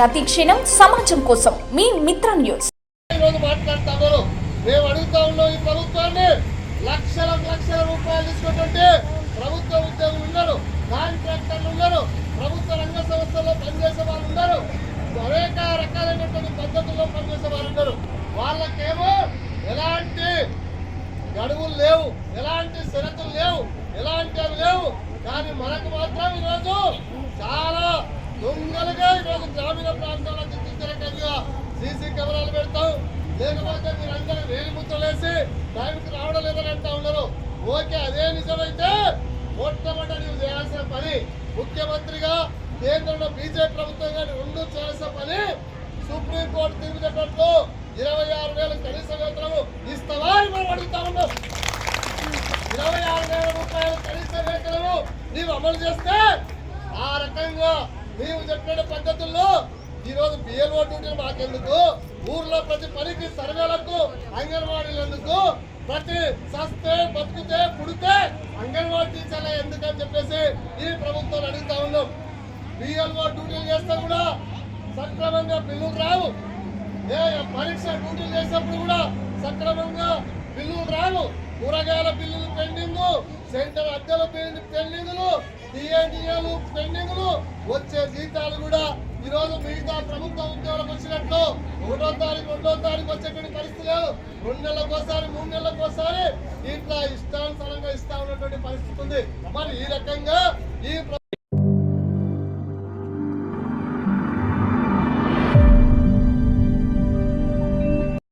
ప్రతి క్షణం సమాజం కోసం మీ మిత్ర న్యూస్. మాట్లాడుతున్నారు మేము అడుగుతా ఉన్నాం ఈ ప్రభుత్వాన్ని. లక్షల లక్షల రూపాయలు తీసుకున్నటువంటి ప్రభుత్వ ఉద్యోగులు ఉన్నారు కాంట్రాక్టర్లు ఉన్నారు ప్రభుత్వ రంగ సంస్థల్లో పనిచేసే వాళ్ళు ఉన్నారు. అనేక రకాలైనటువంటి పద్ధతుల్లో పనిచేసే వాళ్ళు ఉన్నారు. వాళ్ళకేమో ఎలాంటి గడువులు లేవు ఎలాంటి షరతులు లేవు ఎలాంటి అవి లేవు. కానీ మనకు మాత్రం ఈరోజు మీరందరూ దానికి రావడం లేదని అంటా ఉన్నారు. ఓకే అదే నిజమైతే మొట్టమొదటి నువ్వు చేయాల్సిన పని ముఖ్యమంత్రిగా కేంద్రంలో బీజేపీ ప్రభుత్వం కానీ రెండు చేయాల్సిన పని సుప్రీంకోర్టు తీర్పు చెప్పినట్లు ఇరవై ఆరు వేల కనీస వేతనము ఇస్తావా? అని మనం అడుగుతా ఉన్నాం. ఇరవై ఆరు వేల రూపాయల కనీస వేతనము నీవు అమలు చేస్తే ఆ రకంగా నీవు చెప్పిన పద్ధతులు ఈరోజు బిఎల్ఓ డ్యూటీలు మాకెందుకు? ఊర్లో ప్రతి పనికి సర్వేలకు అంగన్వాడీలు ఎందుకు? ప్రతి సస్తే బతుకుతే పుడితే అంగన్వాడీ టీచర్లే ఎందుకని చెప్పేసి ఈ ప్రభుత్వం అడుగుతా ఉన్నాం. బిఎల్ఓ డ్యూటీలు చేస్తే కూడా సక్రమంగా బిల్లులు రావు. ఏ పరీక్ష డ్యూటీలు చేసినప్పుడు కూడా సక్రమంగా బిల్లులు రావు. కూరగాయల బిల్లులు పెండింగ్ సెంటర్ అద్దెల పెండింగ్లు టీఏడిఏలు పెండింగ్లు వచ్చే జీతాలు కూడా ఈరోజు రోజు మిగతా ప్రభుత్వ ఉద్యోగులకు వచ్చినట్లు ఒకటో తారీఖు రెండో తారీఖు వచ్చేటువంటి పరిస్థితి లేదు. రెండు నెలలకు ఒకసారి మూడు నెలలకు ఒకసారి ఇట్లా ఇష్టానుసారంగా ఇస్తా ఉన్నటువంటి పరిస్థితి ఉంది. మరి ఈ రకంగా ఈ